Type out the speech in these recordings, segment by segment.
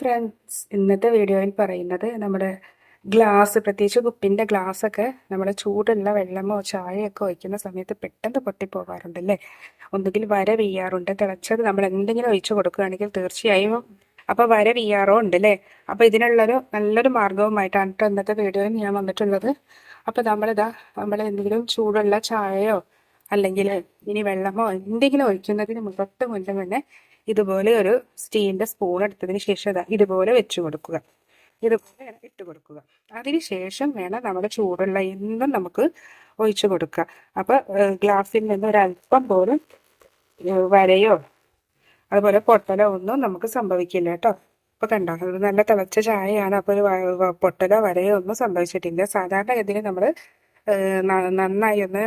Friends ഇന്നത്തെ വീഡിയോയിൽ പറയുന്നത് നമ്മുടെ ഗ്ലാസ് പ്രത്യേകിച്ച് കുപ്പിന്റെ ഗ്ലാസ്സൊക്കെ നമ്മൾ ചൂടുള്ള വെള്ളമോ ചായയൊക്കെ ഒഴിക്കുന്ന സമയത്ത് പെട്ടെന്ന് പൊട്ടിപ്പോകാറുണ്ട് അല്ലേ ഒന്നുകിൽ വര വീയാറുണ്ട്. തിളച്ചത് നമ്മൾ എന്തെങ്കിലും ഒഴിച്ചു കൊടുക്കുകയാണെങ്കിൽ തീർച്ചയായും അപ്പോൾ വര വീയാറോ ഉണ്ട് അല്ലേ അപ്പോൾ ഇതിനുള്ളൊരു നല്ലൊരു മാർഗവുമായിട്ടാണ് ഇന്നത്തെ വീഡിയോയിൽ ഞാൻ വന്നിട്ടുള്ളത്. അപ്പോൾ നമ്മളിതാ നമ്മൾ എന്തെങ്കിലും ചൂടുള്ള ചായയോ അല്ലെങ്കിൽ ഇനി വെള്ളമോ എന്തെങ്കിലും ഒഴിക്കുന്നതിന് മുറത്ത് തൊട്ട് മുന്നേ തന്നെ ഇതുപോലെ ഒരു സ്റ്റീലിന്റെ സ്പൂൺ എടുത്തതിന് ശേഷം ഇതാ ഇതുപോലെ വെച്ച് കൊടുക്കുക. ഇതുപോലെ ഇട്ട് കൊടുക്കുക. അതിനുശേഷം വേണം നമ്മുടെ ചൂടുള്ള എന്നും നമുക്ക് ഒഴിച്ചു കൊടുക്കുക. അപ്പൊ ഏഹ്, ഗ്ലാസ്സിൽ നിന്ന് ഒരല്പം പോലും വരയോ അതുപോലെ പൊട്ടലോ ഒന്നും നമുക്ക് സംഭവിക്കില്ല കേട്ടോ. ഇപ്പൊ കണ്ടോ നല്ല തിളച്ച ചായയാണ്. അപ്പൊ ഒരു പൊട്ടലോ വരയോ ഒന്നും സംഭവിച്ചിട്ടില്ല. സാധാരണഗതിയിൽ നമ്മൾ നന്നായി ഒന്ന്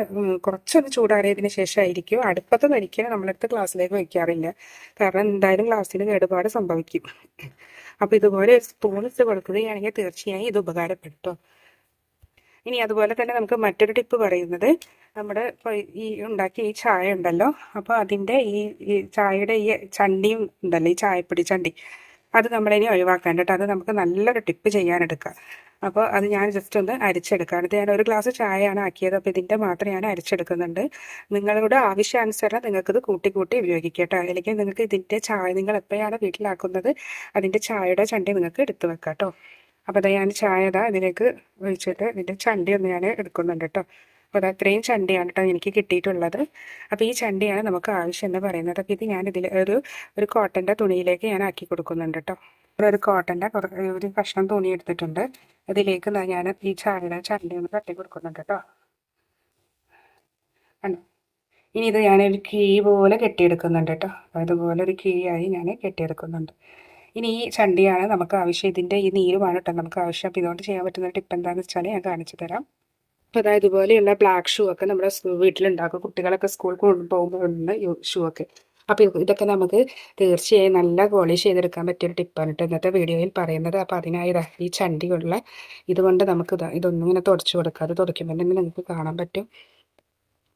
കുറച്ചൊന്ന് ചൂടാറിയതിന് ശേഷമായിരിക്കും. അടുപ്പത്തൊന്നും ഒരിക്കലും നമ്മളെടുത്ത് ഗ്ലാസ്സിലേക്ക് വയ്ക്കാറില്ല കാരണം എന്തായാലും ഗ്ലാസ്സിന് കേടുപാട് സംഭവിക്കും. അപ്പൊ ഇതുപോലെ സ്പൂൺ ഇട്ട് കൊടുക്കുകയാണെങ്കിൽ തീർച്ചയായും ഇത് ഉപകാരപ്പെടും ഇനി അതുപോലെ തന്നെ നമുക്ക് മറ്റൊരു ടിപ്പ് പറയുന്നത്. നമ്മുടെ ഈ ഉണ്ടാക്കിയ ഈ ചായ ഉണ്ടല്ലോ. അപ്പോൾ അതിന്റെ ഈ ചായയുടെ ഈ ചണ്ടിയും ഉണ്ടല്ലോ ഈ ചായപ്പൊടി ചണ്ടി. അത് നമ്മളിനി ഒഴിവാക്കാൻ കേട്ടോ. അത് നമുക്ക് നല്ലൊരു ടിപ്പ് ചെയ്യാനെടുക്കാം. അപ്പോൾ അത് ഞാൻ ജസ്റ്റ് ഒന്ന് അരിച്ചെടുക്കുക ഇത് ഞാൻ ഒരു ഗ്ലാസ് ചായയാണ് ആക്കിയത്. അപ്പോൾ ഇതിന്റെ മാത്രം ഞാൻ അരിച്ചെടുക്കുന്നുണ്ട്. നിങ്ങളുടെ ആവശ്യാനുസരണം നിങ്ങൾക്കിത് കൂട്ടി കൂട്ടി ഉപയോഗിക്കാം കേട്ടോ. അല്ലെങ്കിൽ നിങ്ങൾക്ക് ഇതിന്റെ ചായ നിങ്ങൾ എപ്പോഴാണ് വീട്ടിലാക്കുന്നത് അതിന്റെ ചായയുടെ ചണ്ടി നിങ്ങൾക്ക് എടുത്തു വെക്കാം കേട്ടോ. അപ്പോൾ ഞാൻ ചായ ഇതാ ഇതിലേക്ക് ഒഴിച്ചിട്ട് ഇതിന്റെ ചണ്ടി ഒന്ന് ഞാൻ എടുക്കുന്നുണ്ട് കേട്ടോ. അപ്പോൾ അത് അത്രയും ചണ്ടിയാണ് കേട്ടോ എനിക്ക് കിട്ടിയിട്ടുള്ളത്. അപ്പോൾ ഈ ചണ്ടിയാണ് നമുക്ക് ആവശ്യം എന്ന് പറയുന്നത്. അപ്പോൾ ഇത് ഞാൻ ഇതിൽ ഒരു ഒരു കോട്ടന്റെ തുണിയിലേക്ക് ഞാൻ ആക്കി കൊടുക്കുന്നുണ്ട് കേട്ടോ ഒരു കോട്ടന്റെ ഒരു കഷ്ണം തുണി എടുത്തിട്ടുണ്ട്. അതിലേക്ക് ഞാൻ ഈ ചാടിയുടെ ചണ്ടി ഒന്ന് തട്ടി കൊടുക്കുന്നുണ്ട് കേട്ടോ ഇനി ഇത് ഞാനൊരു കീ പോലെ കെട്ടിയെടുക്കുന്നുണ്ട് കേട്ടോ അപ്പോൾ ഇതുപോലെ ഒരു കീ ആയി ഞാൻ കെട്ടിയെടുക്കുന്നുണ്ട്. ഇനി ഈ ചണ്ടിയാണ് നമുക്ക് ആവശ്യം. ഇതിന്റെ ഈ നീരുമാണ് കേട്ടോ നമുക്ക് ആവശ്യം. അപ്പോൾ ഇതുകൊണ്ട് ചെയ്യാൻ പറ്റുന്ന ടിപ്പ് എന്താണെന്ന് വെച്ചാൽ ഞാൻ കാണിച്ചു തരാം. അപ്പോൾ അതായത് ഇതുപോലെയുള്ള ബ്ലാക്ക് ഷൂ ഒക്കെ നമ്മുടെ വീട്ടിലുണ്ടാക്കും. കുട്ടികളൊക്കെ സ്കൂളിൽ കൊണ്ടുപോകുമ്പോഴുള്ള ഷൂ ഒക്കെ. അപ്പൊ ഇതൊക്കെ നമുക്ക് തീർച്ചയായും നല്ല പോളിഷ് ചെയ്തെടുക്കാൻ പറ്റിയ ഒരു ടിപ്പാണ് കേട്ടോ ഇന്നത്തെ വീഡിയോയിൽ പറയുന്നത്. അപ്പൊ അതിനായി ഈ ചണ്ടിയുള്ള ഇതുകൊണ്ട് നമുക്ക് ഇതൊന്നും ഇങ്ങനെ തുടച്ചു കൊടുക്കാം അത് തുടയ്ക്കുമ്പോൾ തന്നെ നിങ്ങൾക്ക് കാണാൻ പറ്റും.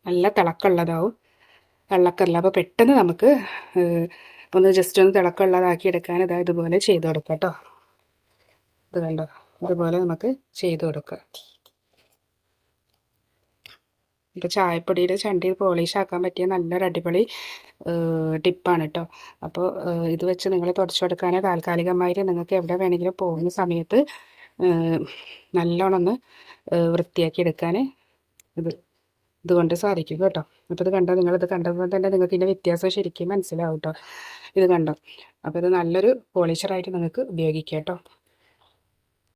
നല്ല തിളക്കമുള്ളതാവും. തിളക്കല്ല അപ്പോൾ പെട്ടെന്ന് നമുക്ക് ഒന്ന് ജസ്റ്റ് ഒന്ന് തിളക്കമുള്ളതാക്കി എടുക്കാൻ ഇതാ ഇതുപോലെ ചെയ്ത് കൊടുക്കാം കേട്ടോ ഇത് കണ്ടോ? ഇതുപോലെ നമുക്ക് ചെയ്ത് കൊടുക്കാം. ഇപ്പോൾ ചായപ്പൊടിയിൽ ചണ്ടിയിൽ പോളിഷ് ആക്കാൻ പറ്റിയ നല്ലൊരു അടിപൊളി ടിപ്പാണ് കേട്ടോ അപ്പോൾ ഇത് വെച്ച് നിങ്ങൾ തുടച്ചു കൊടുക്കാനോ താൽക്കാലികമായിട്ട് നിങ്ങൾക്ക് എവിടെ വേണമെങ്കിലും പോകുന്ന സമയത്ത് നല്ലോണം ഒന്ന് വൃത്തിയാക്കി എടുക്കാൻ ഇത് ഇതുകൊണ്ട് സാധിക്കും കേട്ടോ. അപ്പോൾ ഇത് കണ്ടോ? നിങ്ങളിത് കണ്ടപ്പോൾ തന്നെ നിങ്ങൾക്ക് ഇതിന്റെ വ്യത്യാസം ശരിക്കും മനസ്സിലാവും കേട്ടോ ഇത് കണ്ടോ? അപ്പോൾ ഇത് നല്ലൊരു പോളിഷറായിട്ട് നിങ്ങൾക്ക് ഉപയോഗിക്കാം കേട്ടോ